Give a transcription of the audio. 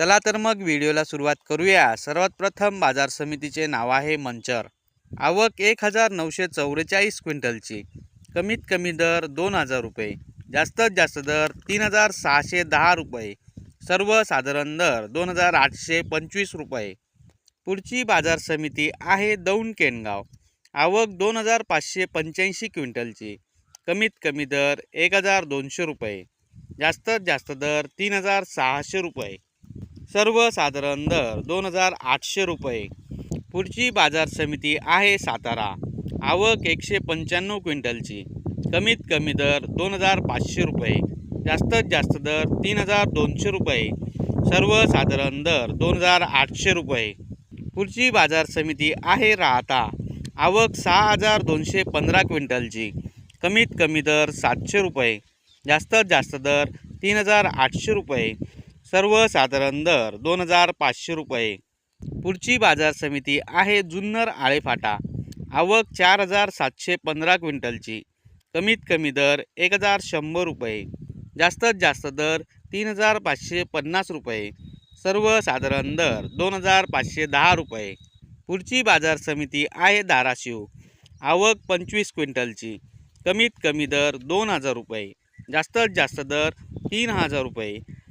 चला तर मग व्हिडिओला सुरुवात करूया. सर्वात प्रथम बाजार समितीचे नाव आहे मंचर. आवक एक हजार नऊशे चौवेचाळीस क्विंटलची. कमीत कमी दर दोन हजार रुपये. जास्तीत जास्त दर तीन हजार सहाशे दहा रुपये. सर्वसाधारण दर दोन हजार आठशे पंचवीस रुपये. पुढची बाजार समिती आहे दौंड केनगाव. आवक दोन हजार पाचशे पंच्याऐंशी क्विंटलची. कमीत कमी दर एक हजार दोनशे रुपये. जास्तीत जास्त दर तीन हजार सहाशे रुपये. सर्वसाधारण दर दोन हजार आठशे रुपये. पुढची बाजार समिती आहे सातारा. आवक एकशे पंच्याण्णव क्विंटलची. कमीत कमी दर दोन हजार पाचशे रुपये. जास्तीत जास्त दर तीन हजार दोनशे रुपये. सर्वसाधारण दर दोन हजार आठशे रुपये. पुढची बाजार समिती आहे राहता. आवक सहा हजार दोनशे पंधरा क्विंटलची. कमीत कमी दर सातशे रुपये. जास्तीत जास्त दर तीन हजार आठशे रुपये. सर्वसाधारण दर दोन हजार पाचशे रुपये. पुढची बाजार समिती आहे जुन्नर आळेफाटा. आवक चार हजार सातशे पंधरा क्विंटलची. कमीत कमी दर एक हजार शंभर रुपये. जास्तीत जास्त दर तीन हजार पाचशे पन्नास रुपये. सर्वसाधारण दर दोन हजार पाचशे दहा रुपये. पुढची बाजार समिती आहे धाराशिव. आवक पंचवीस क्विंटलची. कमीत कमी दर दोन हजार रुपये. जास्तीत जास्त दर तीन हजार रुपये.